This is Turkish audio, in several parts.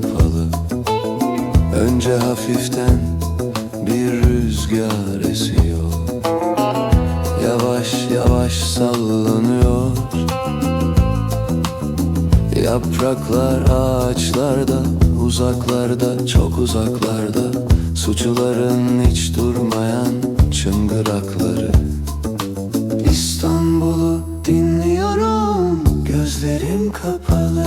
kapalı. Önce hafiften bir rüzgar esiyor. Yavaş yavaş sallanıyor. Yapraklar ağaçlarda Uzaklarda çok uzaklarda. Suçluların hiç durmayan çıngırakları. İstanbul'u dinliyorum Gözlerim kapalı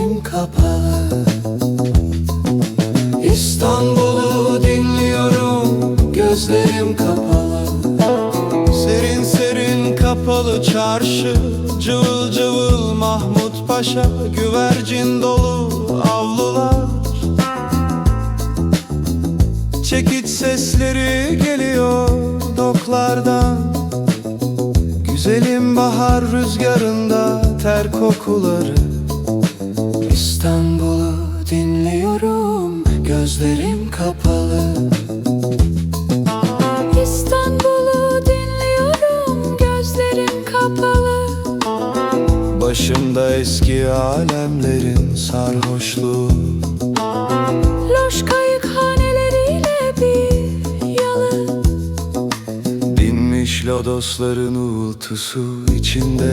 Gözlerim kapalı. İstanbul'u dinliyorum. Gözlerim kapalı. Serin serin kapalı çarşı. Cıvıl cıvıl Mahmut Paşa. Güvercin dolu avlular. Çekiç sesleri geliyor doklardan. Güzelim bahar rüzgarında ter kokuları İstanbul'u dinliyorum Gözlerim kapalı. İstanbul'u dinliyorum gözlerim kapalı. Başımda eski alemlerin sarhoşluğu. Loş kayık haneleriyle bir yalı. Dinmiş lodosların uğultusu içinde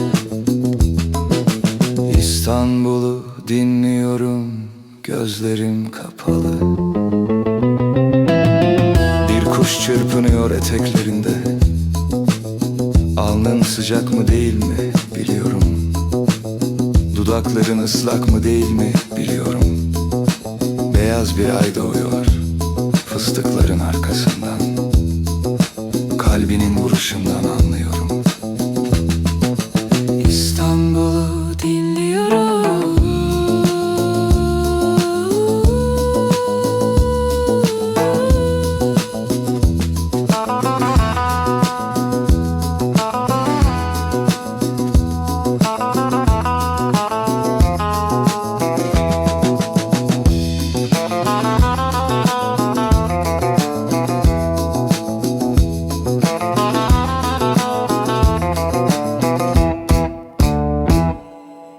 İstanbul'u dinliyorum gözlerim kapalı. Bir kuş çırpınıyor eteklerinde. Alnın sıcak mı değil mi biliyorum. Dudakların ıslak mı değil mi biliyorum. Beyaz bir ay doğuyor